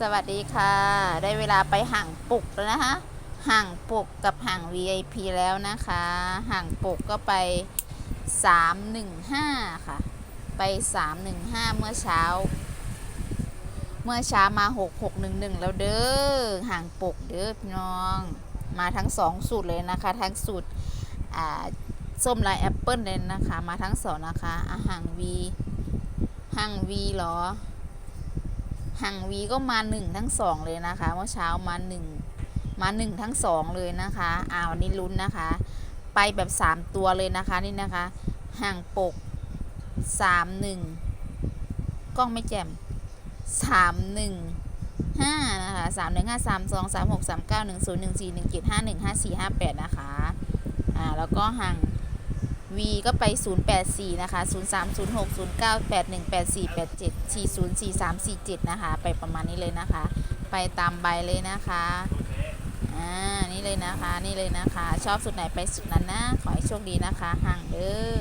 สวัสดีค่ะ ได้เวลาไปห่างปุกแล้วนะคะห่างปุกกับห่าง VIP แล้วนะคะห่างปุกก็ไป 315 ค่ะ ไป 315 เมื่อเช้า เมื่อเช้ามา 6611 แล้วเด้อห่างปุกเด้อพี่น้อง มาทั้ง 2 สูตรเลยนะคะ ทั้งสูตรอ่าส้มลายแอปเปิลเลยนะคะ มาทั้งสองนะคะอะห่าง V ห่าง V เหรอ ห่างวีก็มาหนึ่งทั้งสองเลยนะคะ เมื่อเช้ามาหนึ่งมาหนึ่งทั้งสองเลยนะคะอ่าวันนี้ลุ้นนะคะ ไปแบบสามตัวเลยนะคะนี่นะคะห่างปกสามหนึ่งกล้องไม่แจ่มสามหนึ่งห้านะคะสามหนึ่งห้าสามสองสามหกสามเก้าหนึ่งศูนย์หนึ่งสี่หนึ่งเจ็ดห้าหนึ่งห้าสี่ห้าแปดนะคะ อ่า แล้วก็ห่าง V ก็ไป 084 นะคะ 0306 09 81 84 87 40 43 47 นะคะ ไปประมาณนี้เลยนะคะ ไปตามใบเลยนะคะ อ่า นี่เลยนะคะ นี่เลยนะคะ ชอบสุดไหนไปสุดนั้นนะ ขอให้โชคดีนะคะห่างเด้อ